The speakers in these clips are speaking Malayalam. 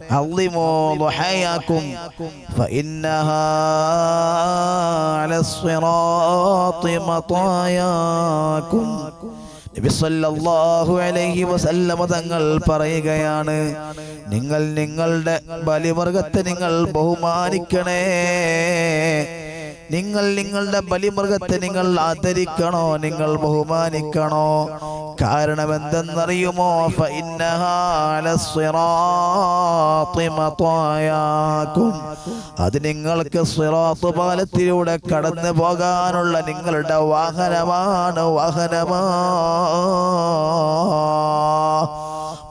عظموا ضحاياكم فإنها على الصراط مطاياكم നബി സല്ലല്ലാഹു അലൈഹി വസല്ലമ തങ്ങൾ പറയുകയാണ് നിങ്ങൾ നിങ്ങളുടെ ബലിമൃഗത്തെ നിങ്ങൾ ബഹുമാനിക്കണേ നിങ്ങൾ നിങ്ങളുടെ ബലിമൃഗത്തെ നിങ്ങൾ ആദരിക്കണോ? നിങ്ങൾ ബഹുമാനിക്കണോ? കാരണം എന്തെന്നറിയുമോ. അത് നിങ്ങൾക്ക് സിറാത്ത് കടന്നു പോകാനുള്ള നിങ്ങളുടെ വാഹനമാണ്. വാഹനമാ.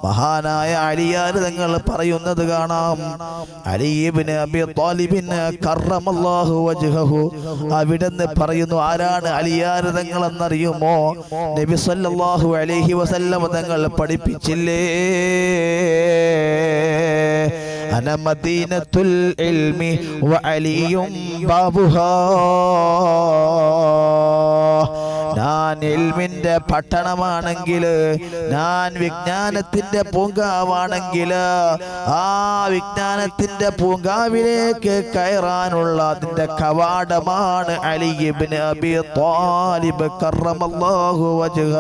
മഹാനായ അലിയാർ തങ്ങൾ പറയുന്നത് കാണാം. അലിബിന് അബി താലിബിന് വജ്ഹഹു. അവിടുന്ന് പറയുന്നു ആരാണ് അലിയാർ തങ്ങൾ എന്നറിയുമോ നബി സല്ലല്ലാഹു അലൈഹി വസല്ലം തങ്ങൾ പഠിപ്പിച്ചില്ലേ? അന മദീനത്തുൽ ഇൽമി ബാബുഹാ. ഞാൻ എൽമിന്റെ പട്ടണമാണെങ്കിൽ ഞാൻ വിജ്ഞാനത്തിന്റെ പൂങ്കാവാണെങ്കിൽ ആ വിജ്ഞാനത്തിന്റെ പൂങ്കാവിലേക്ക് കയറാനുള്ള അതിന്റെ കവാടമാണ് അലിബിന് അബി താലിബ് കറമല്ലാഹു വജുഹ.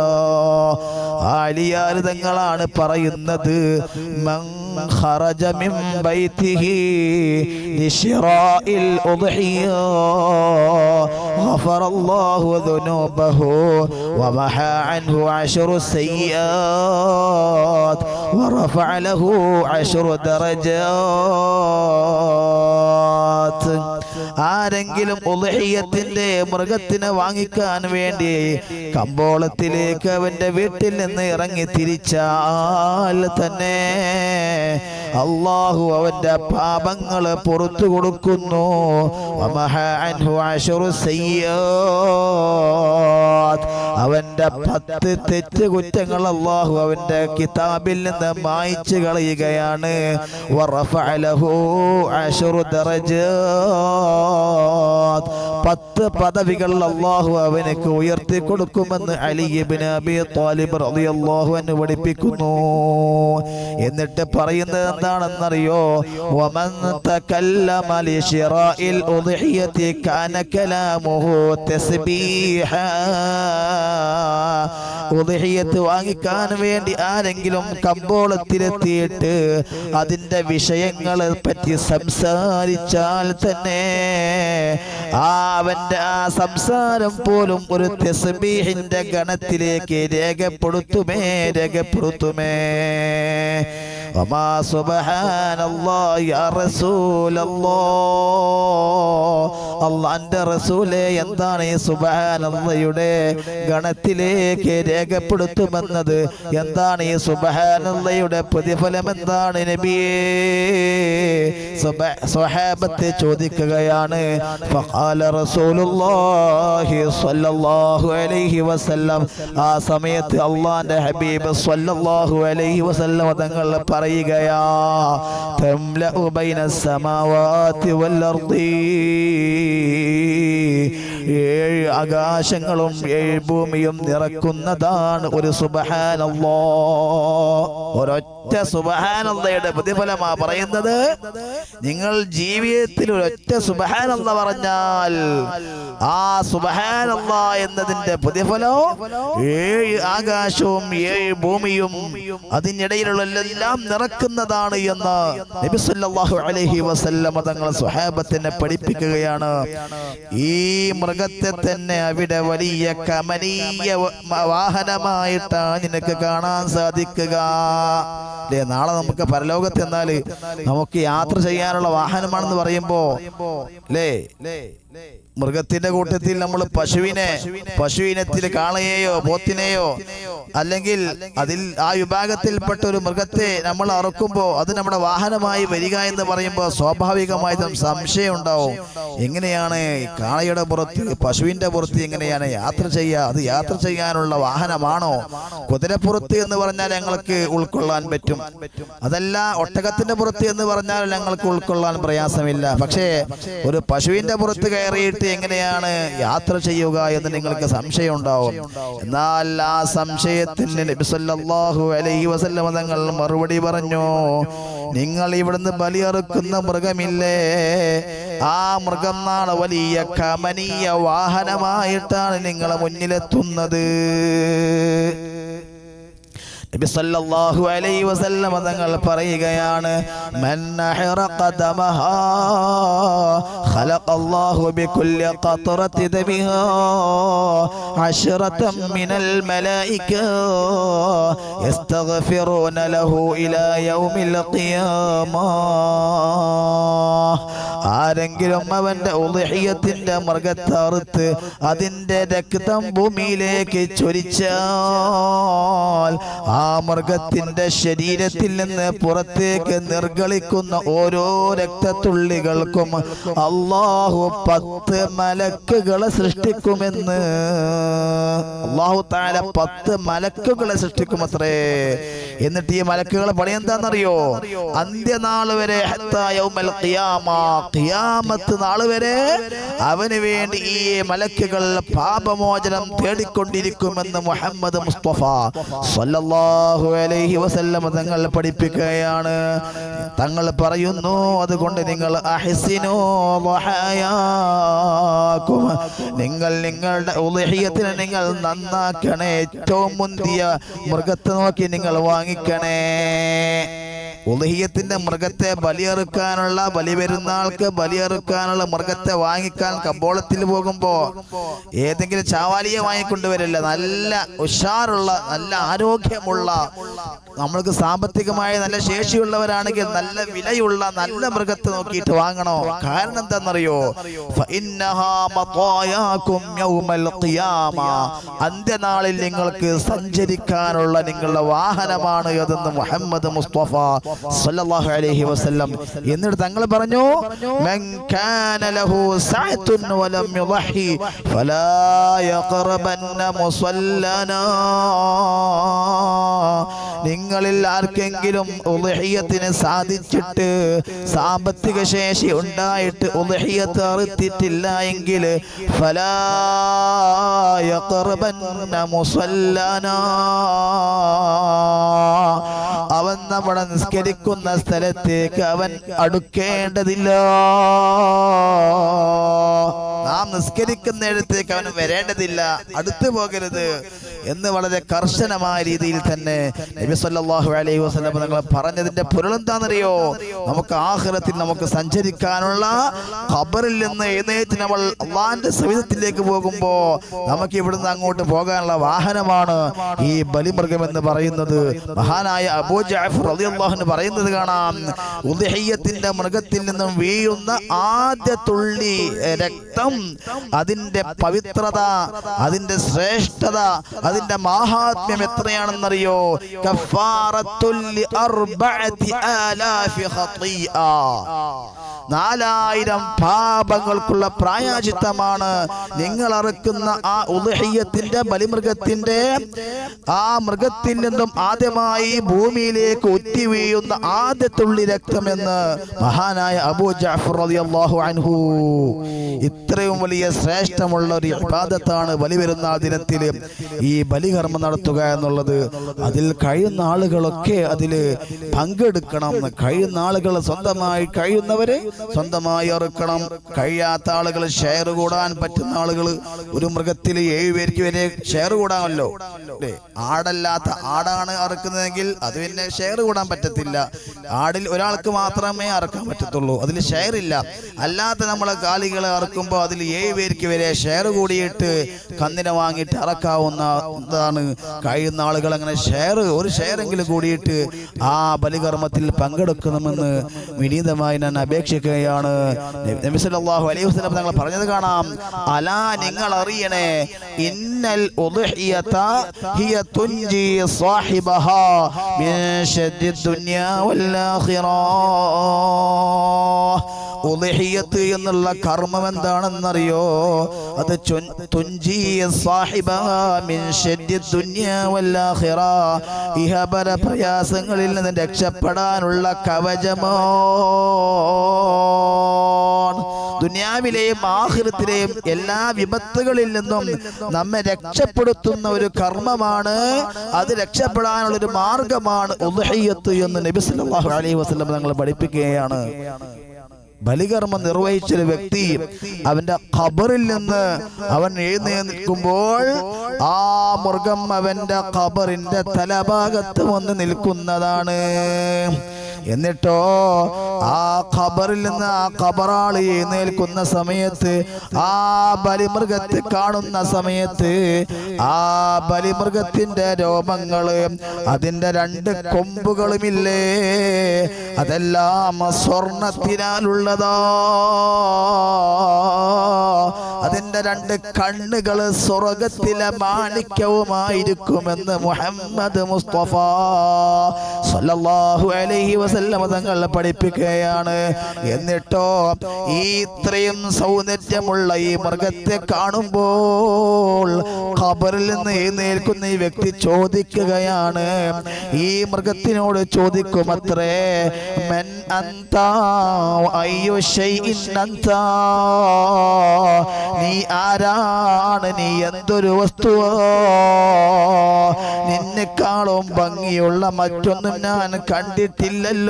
ആലിയാർ തങ്ങളാണ് പറയുന്നത്. മൻ خرج من بيته لشراء الأضحية. غفر الله ذنوبه ومحى عنه عشر السيئات ورفع له عشر درجات. ആരെങ്കിലും ഉലഹിയത്തിന്റെ മൃഗത്തിനെ വാങ്ങിക്കാൻ വേണ്ടി കമ്പോളത്തിലേക്ക് അവന്റെ വീട്ടിൽ നിന്ന് ഇറങ്ങി തിരിച്ചാൽ തന്നെ അള്ളാഹു അവന്റെ പാപങ്ങൾ പുറത്തു കൊടുക്കുന്നു. അവന്റെ പത്ത് തെറ്റ് കുറ്റങ്ങൾ അള്ളാഹു അവന്റെ കിതാബിൽ നിന്ന് മായ്ച്ചു കളയുകയാണ്. വറഫഅ ലഹു അശറു পথ പത്ത് പദവികൾ അള്ളാഹു അവനക്ക് ഉയർത്തി കൊടുക്കുമെന്ന് അലിബിന് അബി റളിയല്ലാഹു അൻഹു പഠിപ്പിക്കുന്നു. എന്നിട്ട് പറയുന്നത് എന്താണെന്നറിയോ? വമൻ തകല്ലമ കാന തസ്ബീഹ. ഉദ്ഹിയത്ത് വാങ്ങിക്കാൻ വേണ്ടി ആരെങ്കിലും കമ്പോളത്തിലെത്തിയിട്ട് അതിന്റെ വിഷയങ്ങളെ പറ്റി സംസാരിച്ചാൽ തന്നെ ആ അവന്റെ ആ സംസാരം പോലും ഒരു തെസ്ബീഹിന്റെ ഗണത്തിലേക്ക് രേഖപ്പെടുത്തുമേ രേഖപ്പെടുത്തുമേ. ഒമാ സുബഹാനല്ലാഹ് യാ റസൂലല്ലാഹ് അള്ളാന്റെ റസൂലെ എന്താണ് ഈ സുബാനന്ദയുടെ ഗണത്തിലേക്ക് രേഖപ്പെടുത്തുമെന്നത്? എന്താണ് ഈ സുബാനന്ദയുടെ പ്രതിഫലം എന്താണ് നബിയേ സ്വഹാബത്തെ ചോദിക്കുകയാണ് ആ സമയത്ത് അള്ളാന്റെ ഹബീബ് സ്വല്ലല്ലാഹു അലൈഹി വസല്ലം തങ്ങൾ പറയുകയാ തംലഉ ബൈന സമാവാതി വൽ അർദി. ഏഴ് ആകാശങ്ങളും ഏഴ് ഭൂമിയും നിറക്കുന്നതാണ് ഒരു സുബഹാനല്ലോ ഒരൊറ്റ സുബഹാനല്ലയുടെ പ്രതിഫലമാ പറയുന്നത്. നിങ്ങൾ ജീവിതത്തിൽ ഒരൊറ്റ സുബഹാനന്ദ പറഞ്ഞാൽ ആ സുബഹാനന്ദ എന്നതിന്റെ പ്രതിഫലം ഏഴ് ആകാശവും ഏഴ് ഭൂമിയും അതിനിടയിലുള്ള എല്ലാം നിറക്കുന്നതാണ് എന്ന് നബി സല്ലല്ലാഹു അലൈഹി വസല്ലമ തങ്ങൾ സ്വഹാബത്തിനെ പഠിപ്പിക്കുകയാണ്. ഈ മൃഗത്തെ തന്നെ അവിടെ വലിയ കമനീയ വാഹനമായിട്ടാണ് നിനക്ക് കാണാൻ സാധിക്കുക. അല്ലേ നാളെ നമുക്ക് പരലോകത്ത് എന്നാൽ നമുക്ക് യാത്ര ചെയ്യാനുള്ള വാഹനമാണെന്ന് പറയുമ്പോ അല്ലേ മൃഗത്തിന്റെ കൂട്ടത്തിൽ നമ്മൾ പശുവിനെ പശുവിനത്തിൽ കാളയെയോ പോത്തിനെയോ അല്ലെങ്കിൽ അതിൽ ആ വിഭാഗത്തിൽപ്പെട്ട ഒരു മൃഗത്തെ നമ്മൾ അറുക്കുമ്പോൾ അത് നമ്മുടെ വാഹനമായി വരിക എന്ന് പറയുമ്പോൾ സ്വാഭാവികമായിട്ടും സംശയം ഉണ്ടാവും. എങ്ങനെയാണ് കാളയുടെ പുറത്ത് പശുവിന്റെ പുറത്ത് എങ്ങനെയാണ് യാത്ര ചെയ്യുക? അത് യാത്ര ചെയ്യാനുള്ള വാഹനമാണോ? കുതിരപ്പുറത്ത് എന്ന് പറഞ്ഞാൽ ഞങ്ങൾക്ക് ഉൾക്കൊള്ളാൻ പറ്റും. അതല്ല ഒട്ടകത്തിന്റെ പുറത്ത് എന്ന് പറഞ്ഞാൽ ഞങ്ങൾക്ക് ഉൾക്കൊള്ളാൻ പ്രയാസമില്ല. പക്ഷേ ഒരു പശുവിന്റെ പുറത്ത് കയറിയിട്ട് എങ്ങനെയാണ് യാത്ര ചെയ്യുക എന്ന് നിങ്ങൾക്ക് സംശയം ഉണ്ടാവും എന്നാൽ ആ സംശയത്തിന് നബി സല്ലല്ലാഹു അലൈഹി വസല്ലമ തങ്ങൾ മറുപടി പറഞ്ഞു നിങ്ങൾ ഇവിടുന്ന് ബലിയറുക്കുന്ന മൃഗമില്ലേ? ആ മൃഗം നാളെ വലിയ കമനീയ വാഹനമായിട്ടാണ് നിങ്ങളെ മുന്നിലെത്തുന്നത്. നബി സല്ലല്ലാഹു അലൈഹി വസല്ലം തങ്ങൾ പറയുകയാണ് മൻ അഹറഖ ദമഹാ ഖലഖല്ലാഹു ആരെങ്കിലും അവന്റെ ഉദഹിയത്തിന്റെ മൃഗത്തറുത്ത് അതിന്റെ രക്തം ഭൂമിയിലേക്ക് ചൊരിച്ചാൽ ആ മൃഗത്തിന്റെ ശരീരത്തിൽ നിന്ന് പുറത്തേക്ക് നിർഗളിക്കുന്ന ഓരോ രക്തത്തുള്ളികൾക്കും അള്ളാഹു പത്ത് മലക്കുകളെ സൃഷ്ടിക്കുമെന്ന്. അള്ളാഹു താല പത്ത് മലക്കുകളെ സൃഷ്ടിക്കുമത്രേ. എന്നിട്ട് ഈ മലക്കുകളെ പണി എന്താണെന്നറിയോ? അന്ത്യനാൾ വരെ ഖിയാമത്ത് നാൾ വരെ അവന് വേണ്ടി ഈ മലക്കുകൾ പാപമോചനം തേടിക്കൊണ്ടിരിക്കുമെന്ന് മുഹമ്മദ് മുസ്തഫ സല്ലല്ലാഹു അലൈഹി വസല്ലം തങ്ങൾ പഠിപ്പിക്കുകയാണ്. തങ്ങൾ പറയുന്നു അതുകൊണ്ട് നിങ്ങൾ. നിങ്ങൾ നിങ്ങളുടെ ഉളിഹിയത്തിന് നിങ്ങൾ നന്നാക്കണേ. ഏറ്റവും മുന്തിയ മൃഗത്തെ നോക്കി നിങ്ങൾ വാങ്ങിക്കണേ. ഉദഹിയത്തിന്റെ മൃഗത്തെ ബലിയെറുക്കാനുള്ള ബലി പെരുന്നാൾക്ക് ബലിയെറുക്കാനുള്ള മൃഗത്തെ വാങ്ങിക്കാൻ കമ്പോളത്തിൽ പോകുമ്പോ ഏതെങ്കിലും ചാവാലിയെ വാങ്ങിക്കൊണ്ടുവരില്ല. നല്ല ഉഷാറുള്ള നല്ല ആരോഗ്യമുള്ള നമ്മൾക്ക് സാമ്പത്തികമായി നല്ല ശേഷിയുള്ളവരാണെങ്കിൽ നല്ല വിലയുള്ള നല്ല മൃഗത്തെ നോക്കിയിട്ട് വാങ്ങണോ? കാരണം എന്താണെന്നറിയോ. അന്ത്യനാളിൽ നിങ്ങൾക്ക് സഞ്ചരിക്കാനുള്ള നിങ്ങളുടെ വാഹനമാണ് അതെന്ന് മുഹമ്മദ് മുസ്തഫ സല്ലല്ലാഹു അലൈഹി വസല്ലം. എന്നിട്ട് തങ്ങൾ പറഞ്ഞു മൻ കാന ലഹു സഅതുൻ വലം മുസല്ലനാ. നിങ്ങളിൽ ആർക്കെങ്കിലും ഉദഹിയത്തിന് സാധിച്ചിട്ട് സാമ്പത്തിക ശേഷി ഉണ്ടായിട്ട് ഉദഹിയത്ത് അറുത്തിട്ടില്ല എങ്കിൽ അവൻ നമ്മുടെ നിസ്കരിക്കുന്ന സ്ഥലത്തേക്ക് അവൻ അടുക്കേണ്ടതില്ല. നാം നിസ്കരിക്കുന്നിടത്തേക്ക് അവൻ വരേണ്ടതില്ല. അടുത്തു പോകരുത്. എന്ന് വളരെ കർശനമായ രീതിയിൽ തന്നെ നബി സല്ലല്ലാഹു അലൈഹി വസല്ലം നിങ്ങൾ പറഞ്ഞതിന്റെ പൊരുൾ എന്താണെന്നറിയോ നമുക്ക് ആഖിറത്തിൽ നമുക്ക് സഞ്ചരിക്കാനുള്ള ഖബറിൽ നിന്ന് എഴുന്നേറ്റ് നമ്മൾ അള്ളാന്റെ സവിധത്തിലേക്ക് പോകുമ്പോൾ നമുക്ക് ഇവിടുന്ന് അങ്ങോട്ട് പോകാനുള്ള വാഹനമാണ് ഈ ബലിമൃഗം എന്ന് പറയുന്നത്. മഹാനായ അബൂ ജാഫർ റളിയല്ലാഹു പറയുന്നത് കാണാം ഉദ്ഹിയത്തിന്റെ മൃഗത്തിൽ നിന്നും വീഴുന്ന ആദ്യ തുള്ളി രക്തം അതിന്റെ പവിത്രത അതിന്റെ ശ്രേഷ്ഠത അതിന്റെ മാഹാത്മ്യം എത്രയാണെന്നറിയോ? നാലായിരം പാപങ്ങൾക്കുള്ള പ്രായാചിത്തമാണ്. നിങ്ങൾ അറുക്കുന്ന ആ ഉദഹയ്യത്തിന്റെ ബലിമൃഗത്തിന്റെ ആ മൃഗത്തിൽ നിന്നും ആദ്യമായി ഭൂമിയിലേക്ക് ഒത്തി വീഴുന്ന ആദ്യത്തുള്ളി രക്തമെന്ന് മഹാനായ അബൂ ജാഫർ റളിയല്ലാഹു അൻഹു ഇത്രയും വലിയ ശ്രേഷ്ഠമുള്ള ഒരു ഇബാദത്താണ് ബലി വരുന്ന ദിനത്തിൽ ഈ ബലികർമ്മം നടത്തുക എന്നുള്ളത്. അതിൽ കഴിയുന്ന ആളുകളൊക്കെ അതിൽ പങ്കെടുക്കണം. കഴിയുന്ന ആളുകൾ സ്വന്തമായി കഴിയുന്നവര് സ്വന്തമായി ഇറക്കണം കഴിയാത്ത ആളുകൾ ഷെയർ കൂടാൻ പറ്റുന്ന ആളുകൾ ഒരു മൃഗത്തിൽ ഏഴ് പേർക്ക് വരെ ഷെയർ കൂടാമല്ലോ. ആടല്ലാത്ത ആടാണ് അറുക്കുന്നതെങ്കിൽ അത് പിന്നെ ഷെയർ കൂടാൻ പറ്റത്തില്ല. ആടിൽ ഒരാൾക്ക് മാത്രമേ അറക്കാൻ പറ്റത്തുള്ളൂ. അതിൽ ഷെയർ ഇല്ല. അല്ലാത്ത നമ്മളെ കാലികളെ അറക്കുമ്പോൾ അതിൽ ഏഴ് പേർക്ക് വരെ ഷെയർ കൂടിയിട്ട് കന്നിനെ വാങ്ങിയിട്ട് അറക്കാവുന്ന ഇതാണ് കഴിയുന്ന ആളുകൾ അങ്ങനെ ഷെയർ ഒരു ഷെയറെങ്കിലും കൂടിയിട്ട് ആ ബലികർമ്മത്തിൽ പങ്കെടുക്കണമെന്ന് വിനീതമായി ഞാൻ അപേക്ഷിക്കുകയാണ്. നബി അലൈഹി വസല്ലം ഞങ്ങൾ പറഞ്ഞത് കാണാം. അലാ നിങ്ങൾ അറിയണേ ഇന്നൽ സാഹിബഹാ ഉദഹിയത്ത് എന്നുള്ള കർമ്മം എന്താണെന്നറിയോ? അത്. ഇഹപര പ്രയാസങ്ങളിൽ നിന്ന് രക്ഷപ്പെടാനുള്ള കവചമോ? ദുനിയാവിലെയും ആഹൃത്തിലെയും എല്ലാ വിപത്തുകളിൽ നിന്നും നമ്മെ രക്ഷപ്പെടുത്തുന്ന ഒരു കർമ്മമാണ്. അത് രക്ഷപ്പെടാനുള്ള ഒരു മാർഗമാണ് ഉദ്ഹയ്യത്ത് എന്ന് നബി സല്ലല്ലാഹു അലൈഹി വസല്ലം തങ്ങളെ പഠിപ്പിക്കുകയാണ്. ബലികർമ്മം നിർവഹിച്ചൊരു വ്യക്തി അവന്റെ ഖബറിൽ നിന്ന് അവൻ എഴുന്നേൽക്കുമ്പോൾ ആ മൃഗം അവന്റെ ഖബറിന്റെ തലഭാഗത്ത് വന്ന് നിൽക്കുന്നതാണ്. എന്നിട്ടോ ആ ഖബറിൽ നിന്ന് ആ ഖബറാളി എഴുന്നേൽക്കുന്ന സമയത്ത് ആ ബലിമൃഗത്തെ കാണുന്ന സമയത്ത് ആ ബലിമൃഗത്തിന്റെ രോമങ്ങൾ അതിന്റെ രണ്ട് കൊമ്പുകളുമില്ലേ അതെല്ലാം സ്വർണത്തിനാലുള്ളതാ. അതിന്റെ രണ്ട് കണ്ണുകൾ സ്വർഗത്തിലെ മാണിക്യവുമായിരിക്കുമെന്ന് മുഹമ്മദ് മുസ്തഫ സല്ലല്ലാഹു അലൈഹി വസല്ലമ തങ്ങൾ പഠിപ്പിക്കുകയാണ്. എന്നിട്ടോ ഈ ഇത്രയും സൗന്ദര്യമുള്ള ഈ മൃഗത്തെ കാണുമ്പോൾ ഖബറിൽ നിന്ന് എഴുന്നേൽക്കുന്ന ഈ വ്യക്തി ചോദിക്കുകയാണ് ഈ മൃഗത്തിനോട് ചോദിക്കും അത്രേ മെൻ അന്ത അയ്യോ നീ ആരാണ്? നീ എന്തൊരു വസ്തുവോ? നിന്നെക്കാളും ഭംഗിയുള്ള മറ്റൊന്നും ഞാൻ കണ്ടിട്ടില്ലല്ലോ.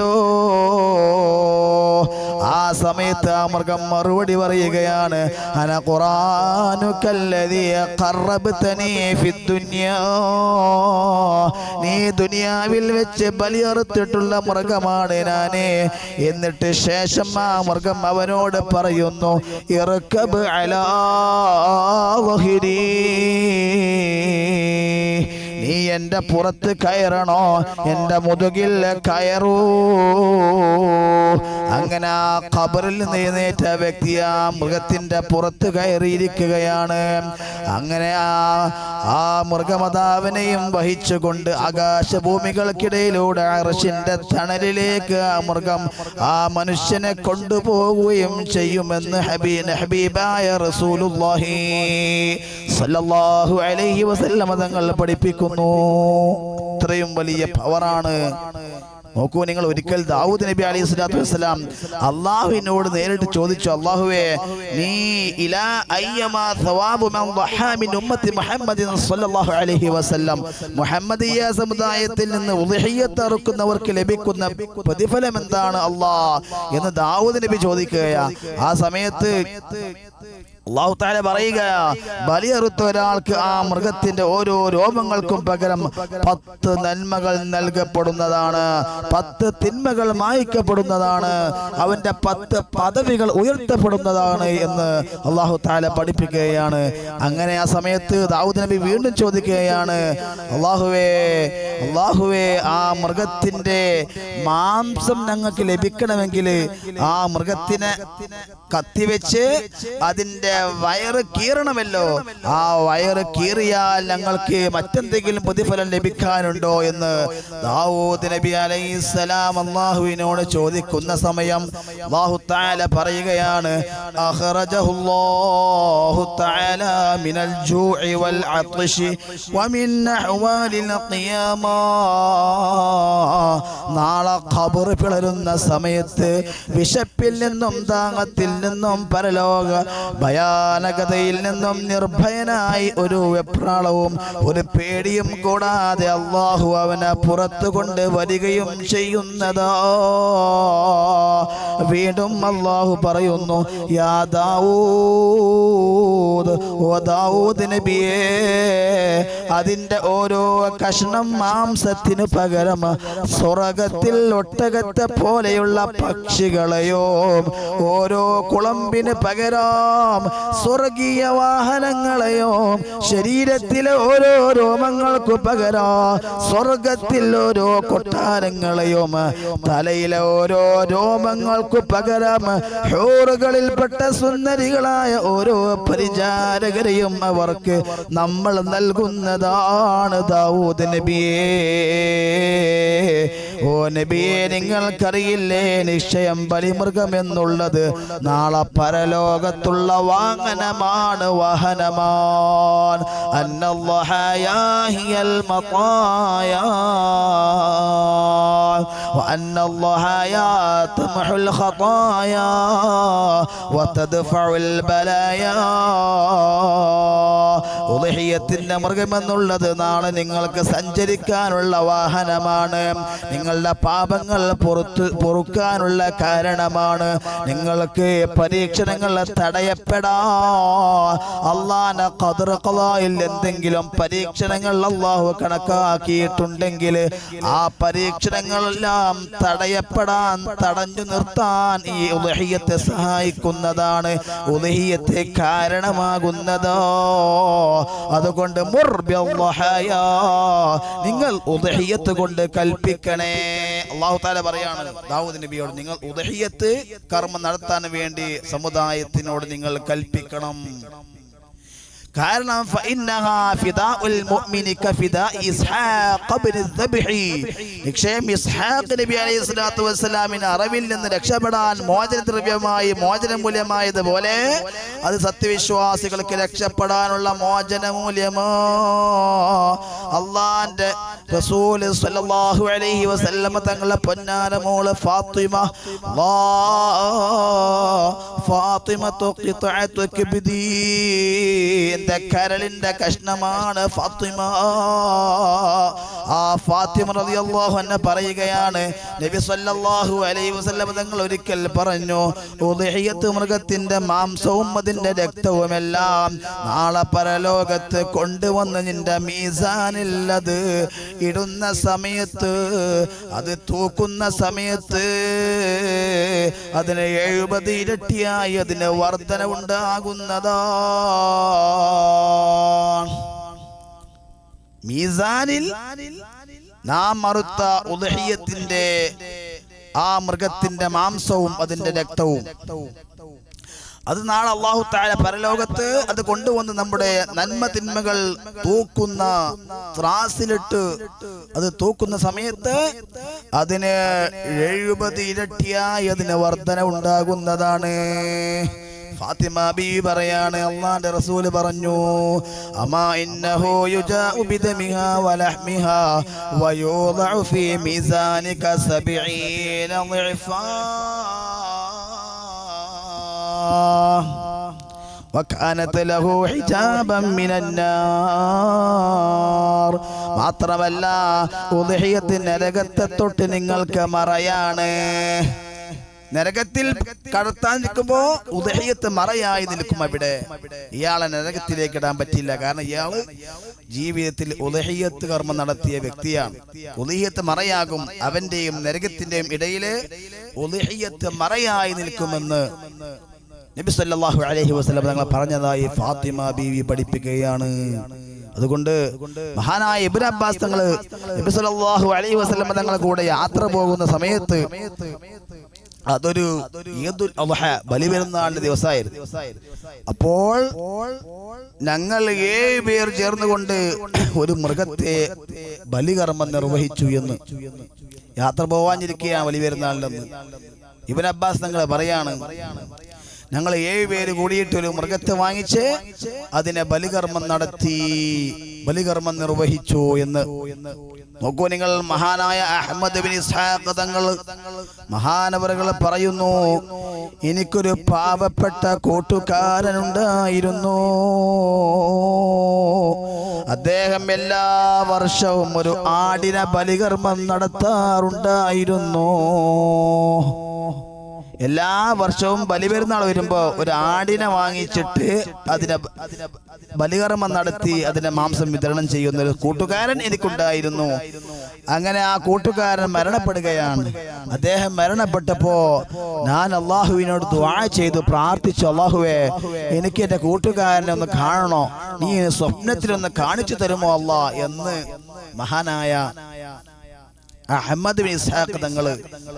ആ സമയത്ത് ആ മൃഗം മറുപടി പറയുകയാണ് അന നീ ദുനിയാവിൽ വെച്ച് ബലിയറുത്തിട്ടുള്ള മൃഗമാണ് ഞാൻ. എന്നിട്ട് ശേഷം ആ മൃഗം അവനോട് പറയുന്നു ഇറക്കബ് അലാ. നീ എന്റെ പുറത്ത് കയറണോ? എന്റെ മുതുകിൽ കയറൂ. അങ്ങനെ ആ ഖബറിൽ നീനേറ്റ വ്യക്തി ആ മൃഗത്തിന്റെ പുറത്ത് കയറിയിരിക്കുകയാണ്. അങ്ങനെ ആ ആ മൃഗമതാവിനെയും വഹിച്ചുകൊണ്ട് ആകാശഭൂമികൾക്കിടയിലൂടെ അർഷിന്റെ തണലിലേക്ക് ആ മൃഗം ആ മനുഷ്യനെ കൊണ്ടുപോവുകയും ചെയ്യുമെന്ന് ഹബീബായ റസൂലുള്ളാഹി സല്ലല്ലാഹു അലൈഹി വസല്ലം തങ്ങൾ പഠിപ്പിക്കുന്നു. ഇത്രയും വലിയ പവറാണ്. നോക്കൂ നിങ്ങൾ ഒരിക്കൽ ദാവൂദ് നബി അലൈഹി സ്വലാത്തു വസ്സലാം അള്ളാഹുവിനോട് നേരിട്ട് ചോദിച്ചു അള്ളാഹുവേ നീ ഇലാ അയ്യമാ സവാബു മൻ മിൻ ഉമ്മത്തി മുഹമ്മദിൻ സ്വല്ലല്ലാഹു അലൈഹി വസല്ലം. മുഹമ്മദിയ സമുദായത്തിൽ നിന്ന് ഉദ്ഹിയത്ത് അറുക്കുന്നവർക്ക് ലഭിക്കുന്ന പ്രതിഫലം എന്താണ് അല്ലാ എന്ന് ദാവൂദ് നബി ചോദിക്കുകയാ. ആ സമയത്ത് അള്ളാഹു താല പറയുക ബലിയറുത്ത ഒരാൾക്ക് ആ മൃഗത്തിന്റെ ഓരോ രോമങ്ങൾക്കും പകരം പത്ത് നന്മകൾ നൽകപ്പെടുന്നതാണ്. പത്ത് തിന്മകൾ മായ്ക്കപ്പെടുന്നതാണ്. അവന്റെ പത്ത് പദവികൾ ഉയർത്തപ്പെടുന്നതാണ് എന്ന് അള്ളാഹു താല പഠിപ്പിക്കുകയാണ്. അങ്ങനെ ആ സമയത്ത് ദാവൂദ് നബി വീണ്ടും ചോദിക്കുകയാണ് അള്ളാഹുവേ അള്ളാഹുവേ ആ മൃഗത്തിന്റെ മാംസം ഞങ്ങൾക്ക് ലഭിക്കണമെങ്കിൽ ആ മൃഗത്തിനെ കത്തിവെച്ച് അതിന്റെ വയറ് കീറണമല്ലോ. ആ വയറ് കീറിയാൽ ഞങ്ങൾക്ക് മറ്റെന്തെങ്കിലും പ്രതിഫലം ലഭിക്കാനുണ്ടോ എന്ന് ദാവൂദ് നബി അലൈഹിസ്സലാം അള്ളാഹുവിനോട് ചോദിക്കുന്ന സമയം അള്ളാഹു താല പറയുകയാണ് അഖറജഹുല്ലാഹു തആല മിനൽ വൽ നാളെ ഖബർ പിളരുന്ന സമയത്ത് വിശപ്പിൽ നിന്നും ദാഹത്തിൽ നിന്നും പരലോക ഭയാനകതയിൽ നിന്നും നിർഭയനായി ഒരു വെപ്രാളവും ഒരു പേടിയും കൂടാതെ അള്ളാഹു അവനെ പുറത്തു കൊണ്ട് വരികയും ചെയ്യുന്നതോ. വീണ്ടും അള്ളാഹു പറയുന്നു യാ ദാവൂദ് നബിയേ അതിന്റെ ഓരോ കഷ്ണം മാംസത്തിനു പകരം സ്വർഗത്തിൽ ഒട്ടകത്തെ പോലെയുള്ള പക്ഷികളെയോ ഓരോ കുളമ്പിന് പകരം സ്വർഗീയ വാഹനങ്ങളെയോ ശരീരത്തിലെ ഓരോ രോമങ്ങൾക്കു പകരം സ്വർഗത്തിൽ ഓരോ കൊട്ടാരങ്ങളെയും തലയിലെ ഓരോ രോമങ്ങൾക്കു പകരം ഹോറുകളിൽപ്പെട്ട സുന്ദരികളായ ഓരോ പരിചാരകരെയും അവർക്ക് നമ്മൾ നൽകുന്നതാണ് ദാവൂദ് നബിയേ. ഓ നബിയെ നിങ്ങൾക്കറിയില്ലേ നിശ്ചയം ബലിമൃഗം എന്നുള്ളത് നാളെ പരലോകത്തുള്ള വാഹനമാണ് വാഹനമാണ് അന്നല്ലാഹിയൽ മത്തായ وأن الله تمحو الخطايا وتدفع البلايا ഉദഹിയത്തിന്റെ മൃഗമെന്നുള്ളത് നാളെ നിങ്ങൾക്ക് സഞ്ചരിക്കാനുള്ള വാഹനമാണ്. നിങ്ങളുടെ പാപങ്ങൾ പുറത്ത് പൊറുക്കാനുള്ള കാരണമാണ്. നിങ്ങൾക്ക് പരീക്ഷണങ്ങൾ തടയപ്പെടാ. എന്തെങ്കിലും പരീക്ഷണങ്ങൾ അള്ളാഹു കണക്കാക്കിയിട്ടുണ്ടെങ്കിൽ ആ പരീക്ഷണങ്ങളെല്ലാം തടയപ്പെടാൻ തടഞ്ഞു നിർത്താൻ ഈ ഉദഹിയത്തെ സഹായിക്കുന്നതാണ്. ഉദഹിയത്തെ കാരണമാകുന്നതോ? അതുകൊണ്ട്. നിങ്ങൾ ഉദഹിയത്ത് കൊണ്ട് കൽപ്പിക്കണേ അള്ളാഹു താല പറയാണ് ദാവൂദ് നബിയോട് നിങ്ങൾ ഉദഹിയത്ത് കർമ്മം നടത്താൻ വേണ്ടി സമുദായത്തിനോട് നിങ്ങൾ കൽപ്പിക്കണം കാരണം നിക്ഷയം ഇസ്ഹാഖ് നബി അലൈഹി സ്വലാത്തു വസ്സലാമിന് അറിവിൽ നിന്ന് രക്ഷപ്പെടാൻ മോചനദ്രവ്യമായി മോചനമൂല്യമായതുപോലെ അത് സത്യവിശ്വാസികൾക്ക് രക്ഷപ്പെടാനുള്ള മോചനമൂല്യമോ? അള്ളാന്റെ റസൂൽ സല്ലല്ലാഹു അലൈഹി വസല്ലമ തങ്ങളെ പൊന്നാന മോൾ ഫാത്തിമ വാ ഫാത്തിമ തുഖിതഅതു കിബ്ദീൻ. എന്റെ കരളിന്റെ കഷ്ണമാണ് ഫാത്തിമ. ആ ഫാത്തിമ റളിയല്ലാഹു അൻഹ പറയുകയാണ് നബി സല്ലല്ലാഹു അലൈഹി വസല്ലം തങ്ങൾ ഒരിക്കൽ പറഞ്ഞു ഉദ്ഹിയത്ത് മൃഗത്തിന്റെ മാംസവും അതിന്റെ രക്തവും എല്ലാം നാളെ പരലോകത്ത് കൊണ്ടുവന്ന് നിന്റെ മീസാനിൽ അത് ഇടുന്ന സമയത്ത് അത് തൂക്കുന്ന സമയത്ത് അതിന് എഴുപത് ഇരട്ടിയായി അതിന് വർധന ഉണ്ടാകുന്നതാ മീസാനിൽ നാം മറുത്ത ഉദഹിയത്തിന്റെ ആ മൃഗത്തിന്റെ മാംസവും അതിന്റെ രക്തവും. അത് നാളെ അള്ളാഹു താഴെ പരലോകത്ത് അത് കൊണ്ടുവന്ന് നമ്മുടെ നന്മ തിന്മകൾ തൂക്കുന്ന ത്രാസിലിട്ട് അത് തൂക്കുന്ന സമയത്ത് അതിന് എഴുപത് ഇരട്ടിയായി അതിന് വർധന ഉണ്ടാകുന്നതാണ് ഫാത്തിമ ബീവി പറയാണ് അള്ളാന്റെ റസൂല് പറഞ്ഞു അമാ ഇന്നഹു യുജാഉ ബിദമിഹാ വലഹ്മിഹാ വയൂദഉ ഫീ മീസാനിക 70 ضعفا وكانت له حجابا من النار മാത്രമല്ല ഉദഹിയത്ത് നരകത്തെ തൊട്ട് നിങ്ങൾക്ക് മറയാണ് നരകത്തിൽ കടത്താൻ നിൽക്കുമ്പോ ഉദയത്ത് മറയായി നിൽക്കും അവിടെ. ഇയാളെ നരകത്തിലേക്ക് ഇടാൻ പറ്റില്ല കാരണം ഇയാൾ ജീവിതത്തിൽ ഉദഹീയത്ത് കർമ്മം നടത്തിയ വ്യക്തിയാണ്. ഉദഹീയത്ത് മറയാകും. അവന്റെയും നരകത്തിന്റെയും ഇടയിൽ ഉദഹീയത്ത് മറയായി നിൽക്കുമെന്ന് നബി സല്ലല്ലാഹു അലൈഹി വസല്ലം തങ്ങൾ പറഞ്ഞതായി ഫാത്തിമ ബീവി പഠിപ്പിക്കുകയാണ്. അതുകൊണ്ട് മഹാനായ ഇബ്നു അബ്ബാസ് തങ്ങൾ നബി സല്ലല്ലാഹു അലൈഹി വസല്ലം തങ്ങളെ കൂടെ യാത്ര പോകുന്ന സമയത്ത് അതൊരു ബലിപെരുന്നാളിന്റെ ദിവസമായിരുന്നു. അപ്പോൾ ഞങ്ങൾ ഏഴ് പേർ ചേർന്നുകൊണ്ട് ഒരു മൃഗത്തെ ബലികർമ്മം നിർവഹിച്ചു എന്ന് യാത്ര പോവാഞ്ഞിരിക്കുകയാണ് ബലിപെരുന്നാളിലെന്ന്. ഇബൻ അബ്ബാസ് തങ്ങൾ പറയാണ് ഞങ്ങൾ ഏഴ് പേര് കൂടിയിട്ട് ഒരു മൃഗത്തെ വാങ്ങിച്ച് അതിനെ ബലികർമ്മം നടത്തി. ബലികർമ്മം നിർവഹിച്ചു എന്ന്. നോക്കൂ നിങ്ങൾ മഹാനായ അഹമ്മദ് ബിൻ തങ്ങൾ മഹാനവറുകൾ പറയുന്നു എനിക്കൊരു പാവപ്പെട്ട കൂട്ടുകാരനുണ്ടായിരുന്നു. അദ്ദേഹം എല്ലാ വർഷവും ഒരു ആടിന ബലികർമ്മം നടത്താറുണ്ടായിരുന്നു. എല്ലാ വർഷവും ബലിപെരുന്നാൾ വരുമ്പോ ഒരു ആടിനെ വാങ്ങിച്ചിട്ട് അതിനെ ബലികർമ്മം നടത്തി അതിന്റെ മാംസം വിതരണം ചെയ്യുന്ന ഒരു കൂട്ടുകാരൻ എനിക്കുണ്ടായിരുന്നു. അങ്ങനെ ആ കൂട്ടുകാരൻ മരണപ്പെടുകയാണ്. അദ്ദേഹം മരണപ്പെട്ടപ്പോ ഞാൻ അള്ളാഹുവിനോട് ദുആ ചെയ്തു പ്രാർത്ഥിച്ചു അള്ളാഹുവേ എനിക്ക് എന്റെ കൂട്ടുകാരനെ ഒന്ന് കാണണോ? നീ സ്വപ്നത്തിലൊന്ന് കാണിച്ചു തരുമോ അല്ല എന്ന് മഹാനായ അഹമ്മദ് ബിൻ ഇസ്ഹാഖ് തങ്ങൾ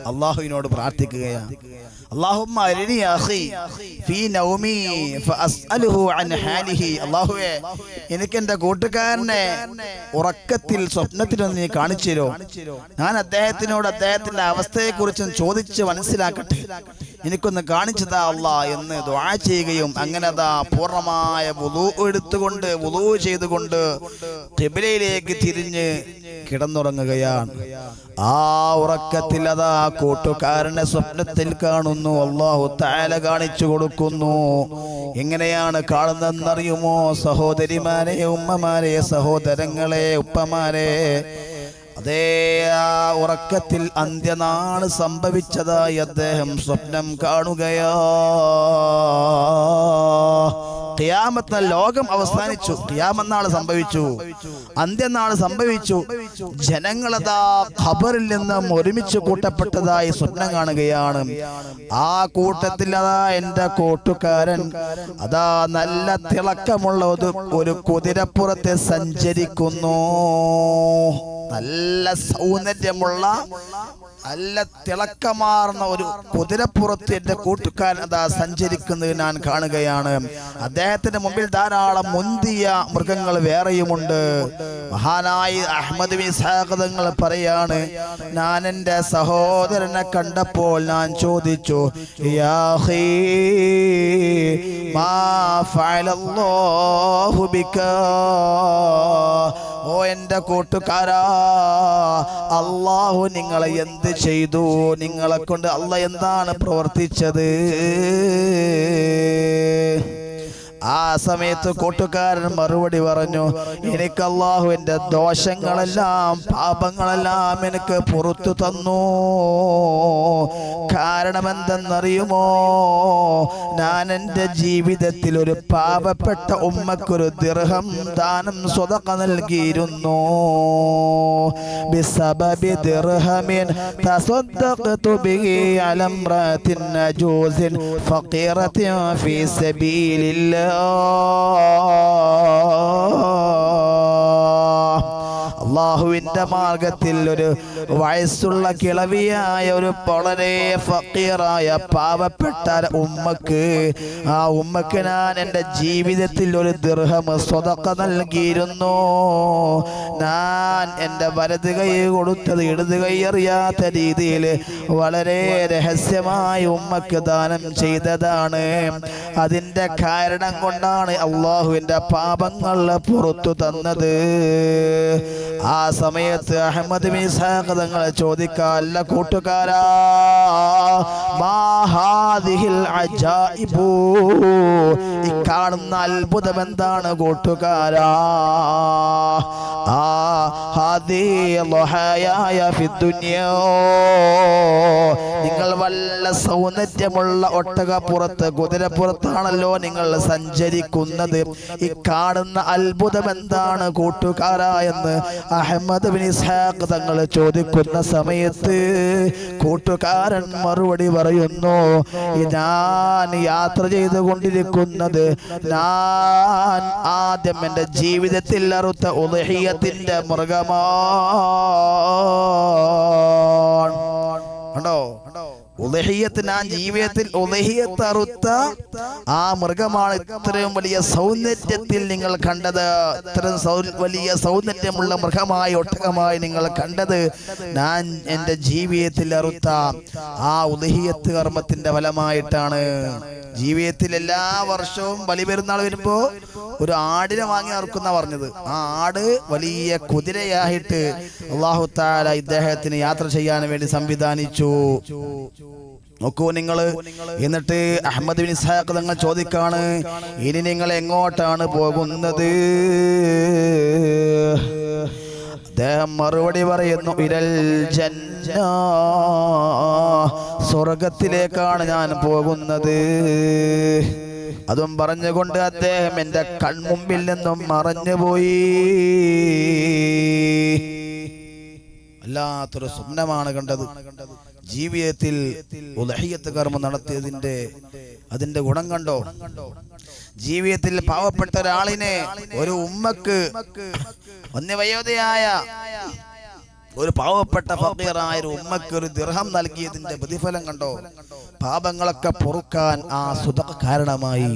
അള്ളാഹുവിനോട് പ്രാർത്ഥിക്കുകയാണ്. എനിക്ക് എന്റെ കൂട്ടുകാരനെ ഉറക്കത്തിൽ സ്വപ്നത്തിലൊന്ന് നീ കാണിച്ചു തരോ? ഞാൻ അദ്ദേഹത്തിനോട് അദ്ദേഹത്തിന്റെ അവസ്ഥയെ അവസ്ഥയെക്കുറിച്ച് ചോദിച്ച് മനസ്സിലാക്കട്ടെ. എനിക്കൊന്ന് കാണിച്ചതാ അല്ല എന്ന് ദ്വാ ചെയ്യുകയും അങ്ങനെ അതാ പൂർണമായ വുളു എടുത്തുകൊണ്ട് വുളു ചെയ്തുകൊണ്ട് ടെബിലയിലേക്ക് തിരിഞ്ഞ് കിടന്നുറങ്ങുകയാണ്. ആ ഉറക്കത്തിൽ അതാ കൂട്ടുകാരനെ സ്വപ്നത്തിൽ കാണുന്നു. അള്ളാഹു താല കാണിച്ചു കൊടുക്കുന്നു. എങ്ങനെയാണ് കാണുന്നതെന്നറിയുമോ? സഹോദരിമാരെ ഉമ്മമാരെ സഹോദരങ്ങളെ ഉപ്പമാരെ. അതേ ആ ഉറക്കത്തിൽ അന്ത്യനാൾ സംഭവിച്ചതായി അദ്ദേഹം സ്വപ്നം കാണുകയാ. ഖിയാമത്ത് ലോകം അവസാനിച്ചു. ഖിയാമന്നാൾ സംഭവിച്ചു. അന്ത്യനാൾ സംഭവിച്ചു. ജനങ്ങളതാ ഖബറിൽ നിന്നും ഒരുമിച്ച് കൂട്ടപ്പെട്ടതായി സ്വപ്നം കാണുകയാണ്. ആ കൂട്ടത്തിൽ അതാ എന്റെ കൂട്ടുകാരൻ. അതാ നല്ല തിളക്കമുള്ള ഒരു ഒരു കുതിരപ്പുറത്തെ സഞ്ചരിക്കുന്നു. നല്ല സൗന്ദര്യമുള്ള നല്ല തിളക്കമാർന്ന ഒരു കുതിരപ്പുറത്ത് എന്റെ കൂട്ടുകാരൻ അതാ സഞ്ചരിക്കുന്നത് ഞാൻ കാണുകയാണ്. അദ്ദേഹത്തിന്റെ മുമ്പിൽ ധാരാളം മുന്തിയ മൃഗങ്ങൾ വേറെയുമുണ്ട്. മഹാനായി അഹമ്മദ് വിസാഗതങ്ങൾ സാഗതങ്ങൾ പറയാണ് ഞാൻ എന്റെ സഹോദരനെ കണ്ടപ്പോൾ ഞാൻ ചോദിച്ചു മാ ഓ എന്റെ കൂട്ടുകാരാ അള്ളാഹു നിങ്ങളെ എന്ത് ചെയ്തു? നിങ്ങളെ കൊണ്ട് അല്ല എന്താണ് പ്രവർത്തിച്ചത്? ആ സമയത്ത് കൂട്ടുകാരൻ മറുപടി പറഞ്ഞു എനിക്ക് അള്ളാഹു എൻ്റെ ദോഷങ്ങളെല്ലാം പാപങ്ങളെല്ലാം എനിക്ക് പുറത്തു തന്നു കാരണം എന്തെന്നറിയുമോ ഞാൻ എൻ്റെ ജീവിതത്തിൽ ഒരു പാവപ്പെട്ട ഉമ്മക്കൊരു ദിർഹം ദാനം സ്വതക്ക നൽകിയിരുന്നു بسبب درهم تصدقت به على امرأة نجوز فقيرة في سبيل الله അല്ലാ അള്ളാഹുവിന്റെ മാർഗത്തിൽ ഒരു വയസ്സുള്ള കിളവിയായ ഒരു വളരെ ഫക്കീറായ പാവപ്പെട്ട ഉമ്മക്ക് ആ ഉമ്മക്ക് ഞാൻ എന്റെ ജീവിതത്തിൽ ഒരു ദൃഹം സ്വതക്ക നൽകിയിരുന്നു. ഞാൻ എന്റെ വലത് കൈ കൊടുത്തത് ഇടത് കൈ അറിയാത്ത രീതിയിൽ വളരെ രഹസ്യമായി ഉമ്മക്ക് ദാനം ചെയ്തതാണ്. അതിന്റെ കാരണം കൊണ്ടാണ് അള്ളാഹുവിന്റെ പാപങ്ങൾ പുറത്തു തന്നത്. ആ സമയത്ത് അഹമ്മദ് ഇസ്ഹാഖ് തങ്ങൾ ചോദിക്കാല്ല കൂട്ടുകാരാ മാ ഹാദിഹിൽ അജായിബു? ഈ കാണുന്ന അത്ഭുതം എന്താണ് കൂട്ടുകാരാ? ആ നിങ്ങൾ വല്ല സൗന്ദര്യമുള്ള ഒട്ടകപ്പുറത്ത് കുതിരപ്പുറത്താണല്ലോ നിങ്ങൾ സഞ്ചരിക്കുന്നത്. ഈ കാണുന്ന അത്ഭുതം എന്താണ് കൂട്ടുകാരാ എന്ന് അഹമ്മദ് ബിൻ തങ്ങൾ ചോദിക്കുന്ന സമയത്ത് കൂട്ടുകാരൻ മറുപടി പറയുന്നു "ഈ ഞാൻ യാത്ര ചെയ്തുകൊണ്ടിരിക്കുന്നത് ഞാൻ ആദ്യം എന്റെ ജീവിതത്തിൽ അറുത്ത ഉദഹിയത്തിന്റെ മൃഗമാണ് കണ്ടോ ആ ജീവിതത്തിൽ ഉലഹിയത്തറുത്ത ആ മൃഗമാണ് ഇത്രയും വലിയ സൗന്ദര്യത്തിൽ നിങ്ങൾ കണ്ടത്. ഇത്രയും വലിയ സൗന്ദര്യമുള്ള മൃഗമായി ഒട്ടകമായി നിങ്ങൾ കണ്ടത്. ഞാൻ എന്റെ ജീവിതത്തിൽ അറുത്ത ആ ഉദഹിയത്ത് കർമ്മത്തിന്റെ ഫലമായിട്ടാണ്. ജീവിതത്തിൽ എല്ലാ വർഷവും ബലി പെരുന്നാൾ വരുമ്പോ ഒരു ആടിനെ വാങ്ങി അറുക്കുന്ന പറഞ്ഞത്. ആ ആട് വലിയ കുതിരയായിട്ട് അള്ളാഹു താല ഇദ്ദേഹത്തിന് യാത്ര ചെയ്യാൻ വേണ്ടി സംവിധാനിച്ചു. നോക്കൂ നിങ്ങൾ എന്നിട്ട് അഹമ്മദ് ബിൻ ഇസ്ഹാഖ് ചോദിക്കാണ് ഇനി നിങ്ങൾ എങ്ങോട്ടാണ് പോകുന്നത്? അദ്ദേഹം മറുപടി പറയുന്നു ഇരൽ ജന്ന സ്വർഗത്തിലേക്കാണ് ഞാൻ പോകുന്നത്. അതും പറഞ്ഞുകൊണ്ട് അദ്ദേഹം എന്റെ കൺമുമ്പിൽ നിന്നും മറഞ്ഞുപോയി. വല്ലാത്തൊരു സ്വപ്നമാണ് കണ്ടത്. ജീവിതത്തിൽ ഉലഹിയത്ത് കർമ്മം നടത്തിയതിന്റെ അതിന്റെ ഗുണം കണ്ടോ? ജീവിതത്തിൽ പാവപ്പെട്ട ഒരാളിനെ ഒരു ഉമ്മക്ക് വന്യവയോധയായ ഒരു പാവപ്പെട്ട ഫക്കീറായ ഒരു ഉമ്മക്ക് ഒരു ദിർഹം നൽകിയതിന്റെ പ്രതിഫലം കണ്ടോ? പാപങ്ങളൊക്കെ പൊറുക്കാൻ ആ സുതക കാരണമായി.